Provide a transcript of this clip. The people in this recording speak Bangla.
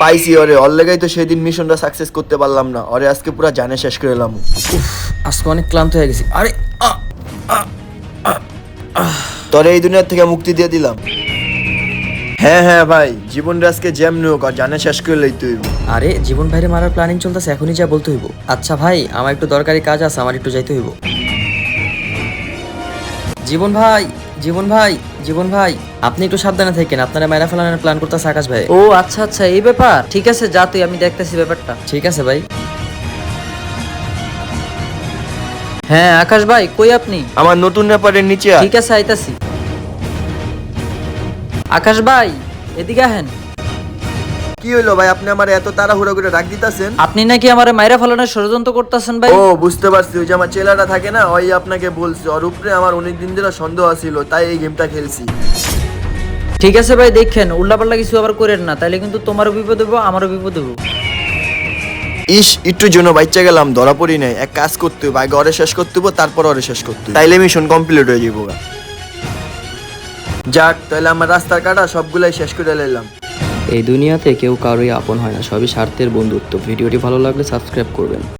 পাইছি ওরে ওর লেগাই তো সেদিন মিশনটা সাকসেস করতে পারলাম না। ওরে আজকে পুরো জানে শেষ করে এলাম। আজকে অনেক ক্লান্ত হয়ে গেছি। আরে তোরে এই দুনিয়ার থেকে মুক্তি দিয়ে দিলাম। হ্যাঁ হ্যাঁ ভাই জীবনটা আজকে জ্যাম নিয়োগ আর জানে শেষ করে লইতে হইব। আরে জীবন ভাইরে মারার প্ল্যানিং চলতেছে এখনই যা বলতে হইব। আচ্ছা ভাই আমার একটু দরকারি কাজ আছে আমার একটু যাইতে হইব। জীবন ভাই জীবন ভাই জীবন ভাই আপনি একটু সাবধানে থাকেন আপনারা মায়েরা ফেলানোর প্ল্যান করতেছে আকাশ ভাই। ও আচ্ছা আচ্ছা এই ব্যাপার। ঠিক আছে যা তুই আমি দেখতেছি ব্যাপারটা। ঠিক আছে ভাই। হ্যাঁ আকাশ ভাই কই আপনি? আমার নতুন ব্যাপারের নিচে আয়। ঠিক আছে আইতাছি। আকাশ ভাই এদিকে আহেন। কি হইল ভাই? আপনি আমার এত তাড়াহুড়ো করে ডাক দিতাছেন? আপনি নাকি আমার মাইরা ফেলানোর ষড়যন্ত্র করতেছেন ভাই? ও বুঝতে পারছি। ওই যে আমার চেলাটা থাকে না ওই আপনাকে বলছি। ওর উপরে আমার অনেক দিন ধরে সন্দেহ ছিল তাই এই গেমটা খেলছি। ঠিক আছে ভাই দেখেন উল্লাপাল্লা কিছু আবার করেন না। তাইলে কিন্তু তোমারও বিপদ হব আমারও বিপদ হব ইস একটু জন্য বাচ্চা গেলাম ধরা পড়ি নাই। এক কাজ করতে হবে আগে ওরে শেষ করতে হবে তারপর ওরে শেষ করতে হবে তাইলে মিশন কমপ্লিট হয়ে যাব যাক তাহলে আমার রাস্তার কাটা সবগুলাই শেষ করে নিলাম এই দুনিয়াতে কেউ কারোই আপন হয় না, সবই স্বার্থের বন্ধুত্ব। ভিডিওটি ভালো লাগলে সাবস্ক্রাইব করবেন।